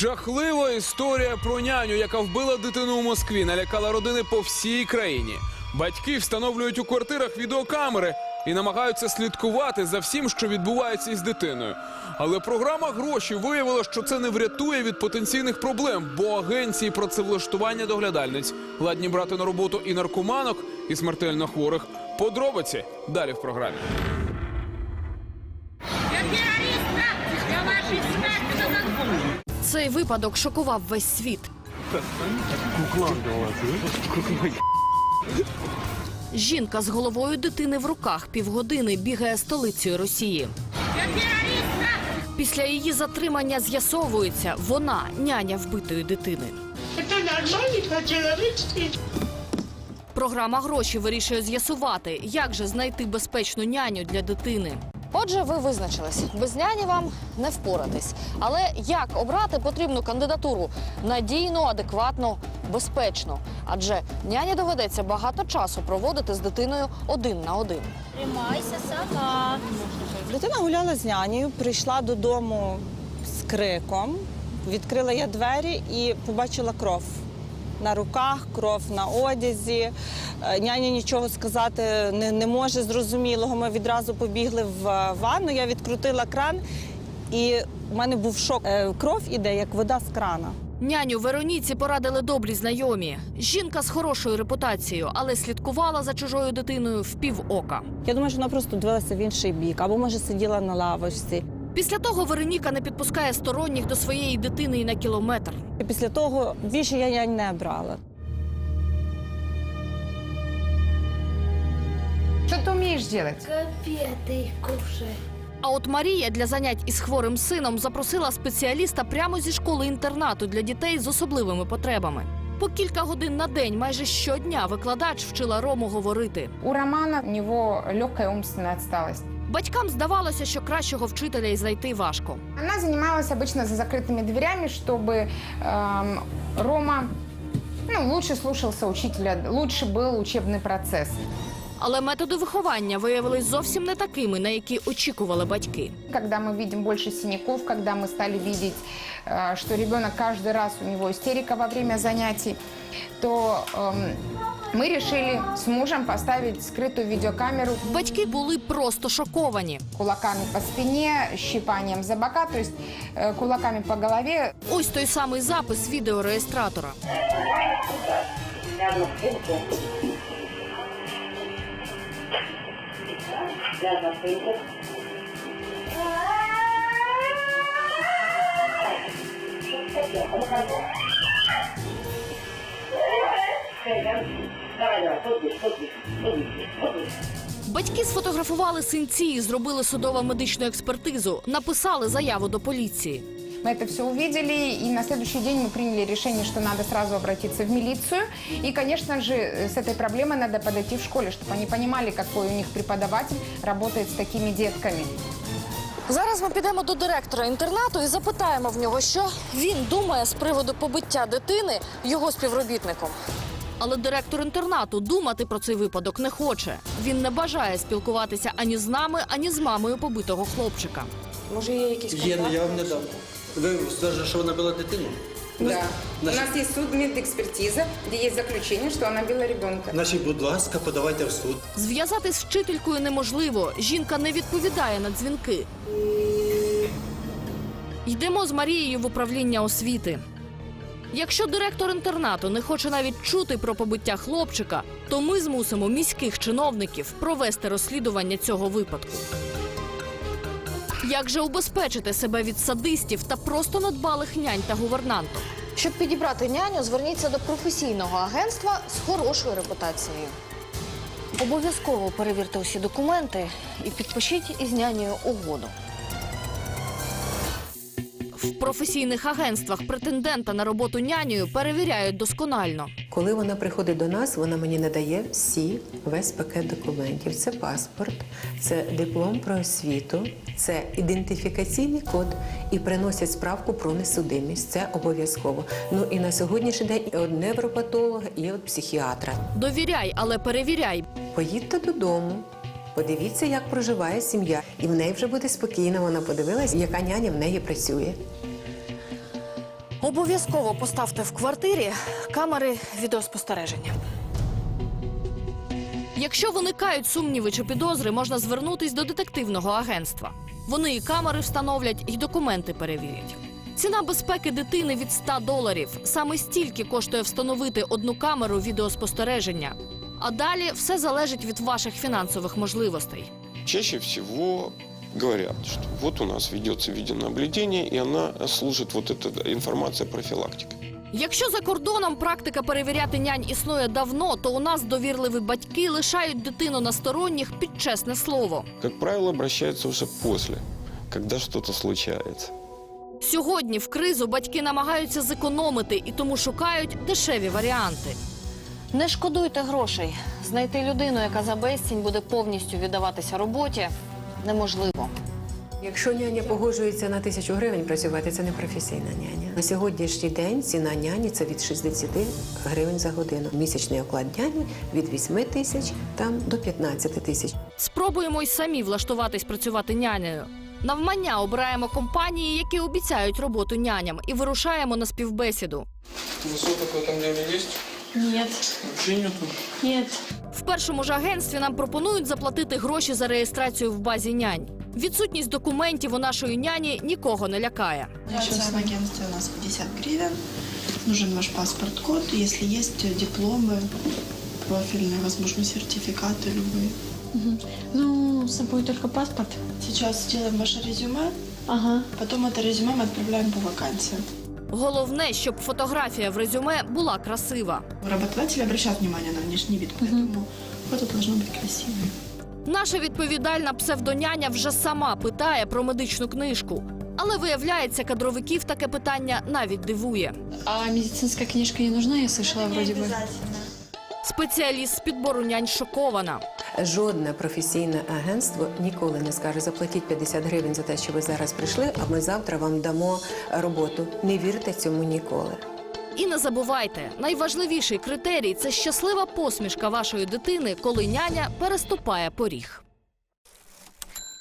Жахлива історія про няню, яка вбила дитину у Москві, налякала родини по всій країні. Батьки встановлюють у квартирах відеокамери і намагаються слідкувати за всім, що відбувається із дитиною. Але програма гроші виявила, що це не врятує від потенційних проблем, бо агенції працевлаштування доглядальниць ладні брати на роботу і наркоманок, і смертельно хворих. Подробиці далі в програмі. Цей випадок шокував весь світ. Жінка з головою дитини в руках півгодини бігає столицею Росії. Після її затримання з'ясовується, вона няня вбитої дитини. Это нормально? Програма гроші вирішує з'ясувати, як же знайти безпечну няню для дитини. Отже, ви визначились. Без няні вам не впоратись. Але як обрати потрібну кандидатуру надійну, адекватну, безпечну? Адже няні доведеться багато часу проводити з дитиною один на один. Тримайся сама. Дитина гуляла з нянею, прийшла додому з криком, відкрила я двері і побачила кров. На руках, кров на одязі. Е, Няня нічого сказати не, не може зрозумілого. Ми відразу побігли в е, ванну, я відкрутила кран, і в мене був шок. Е, Кров іде, як вода з крана. Няню Вероніці порадили добрі знайомі. Жінка з хорошою репутацією, але слідкувала за чужою дитиною в півока. Я думаю, що вона просто дивилася в інший бік, або може сиділа на лавочці. Після того Вероніка не підпускає сторонніх до своєї дитини і на кілометр. Після того більше я нянь не брала. Что ты умеешь делать? Конфеты кушай. А от Марія для занять із хворим сином запросила спеціаліста прямо зі школи інтернату для дітей з особливими потребами. По кілька годин на день, майже щодня, викладач вчила Рому говорити. У Романа у него легкая умственная отсталость. Батькам здавалося, що кращого вчителя і знайти важко. Она занималась обычно за закрытыми дверями, чтобы эм, Рома ну, лучше слушался учителя, лучше был учебный процесс. Але методи виховання виявились зовсім не такими, на які очікували батьки. Когда мы видим больше синяков, когда мы стали видеть, э, что ребенок каждый раз у него истерика во время занятий, то эм, мы решили с мужем поставить скрытую видеокамеру Батьки були просто шоковані. кулаками по спине, щипанием за бока, то есть э, кулаками по голове. Ось той самий запис відеореєстратора. Батьки сфотографували синці і зробили судово-медичну експертизу, написали заяву до поліції. Мы это все увидели, и на следующий день мы приняли решение, что надо сразу обратиться в милицию. И, конечно же, э, с этой проблемой надо подойти в школе, чтобы они понимали, какой у них преподаватель работает с такими детками. Зараз ми підемо до директора інтернату і запитаємо в нього, що він думає з приводу побиття дитини його співробітником. Але директор інтернату думати про цей випадок не хоче. Він не бажає спілкуватися ані з нами, ані з мамою побитого хлопчика. Може, є якісь Є, ну, я вам не дам. Ви стверджуєте, що вона била дитину? Да. У Значит- нас есть судмедэкспертиза, где есть заключение, что она била ребенка. Значить, будь ласка, подавайте в суд. Зв'язати з вчителькою неможливо. Жінка не відповідає на дзвінки. Йдемо з Марією в управління освіти. Якщо директор інтернату не хоче навіть чути про побиття хлопчика, то ми змусимо міських чиновників провести розслідування цього випадку. Як же убезпечити себе від садистів та просто надбалих нянь та гувернанток? Щоб підібрати няню, зверніться до професійного агентства з хорошою репутацією. Обов'язково перевірте усі документи і підпишіть із нянею угоду. В професійних агентствах претендента на роботу нянею перевіряють досконально. Коли вона приходить до нас, вона мені надає всі весь пакет документів. Це паспорт, це диплом про освіту, це ідентифікаційний код і приносять справку про несудимість. Це обов'язково. Ну і на сьогоднішній день і від невропатолога, і від психіатра. Довіряй, але перевіряй. Поїдьте додому. Подивіться, як проживає сім'я, і в неї вже буде спокійно. Вона подивилась, яка няня в неї працює. Обов'язково поставте в квартирі камери відеоспостереження. Якщо виникають сумніви чи підозри, можна звернутись до детективного агентства. Вони і камери встановлять, і документи перевірять. Ціна безпеки дитини від 100 доларів. Саме стільки коштує встановити одну камеру відеоспостереження. А далі все залежить від ваших фінансових можливостей. Чаще всего говорят, что вот у нас ведется видеонаблюдение, и она служит, вот эта информация профилактикой. Якщо за кордоном практика перевіряти нянь існує давно, то у нас довірливі батьки лишають дитину на сторонніх під чесне слово. Как правило, обращаются уже после, когда что-то случается. Сьогодні в кризу батьки намагаються зекономити і тому шукають дешеві варіанти. Не шкодуйте грошей. Знайти людину, яка за безцінь буде повністю віддаватися роботі, неможливо. Якщо няня погоджується на тисячу гривень працювати, це не професійна няня. На сьогоднішній день ціна няні це від 60 гривень за годину. Місячний оклад няні від 8 тисяч там до 15 тисяч. Спробуємо й самі влаштуватись працювати нянею. Навмання обираємо компанії, які обіцяють роботу няням, і вирушаємо на співбесіду. Высоток в этом деле есть? Нет, Вообще нету. нет. В першому ж агентстві нам пропонують заплатити гроші за реєстрацію в базі нянь. Відсутність документів у нашої няні нікого не лякає. Сейчас в агентстве у нас 50 гривен. Нужен ваш паспорт-код, если есть дипломы профильные, возможно, сертификаты любые. Ну, с собой только паспорт. Сейчас сделаем ваше резюме, Ага. потом это резюме мы отправляем по вакансиям. Головне, щоб фотографія в резюме була красива. Работодатели обращают внимание на внешний вид, поэтому фото должно быть красивое. Наша відповідальна псевдоняня вже сама питає про медичну книжку. Але виявляється, кадровиків таке питання навіть дивує. А медицинская книжка не нужна, я слышала вроде бы. Спеціаліст з підбору нянь шокована. Жодне професійне агентство ніколи не скаже заплатіть 50 гривень за те, що ви зараз прийшли, а ми завтра вам дамо роботу. Не вірте цьому ніколи. І не забувайте, найважливіший критерій це щаслива посмішка вашої дитини, коли няня переступає поріг.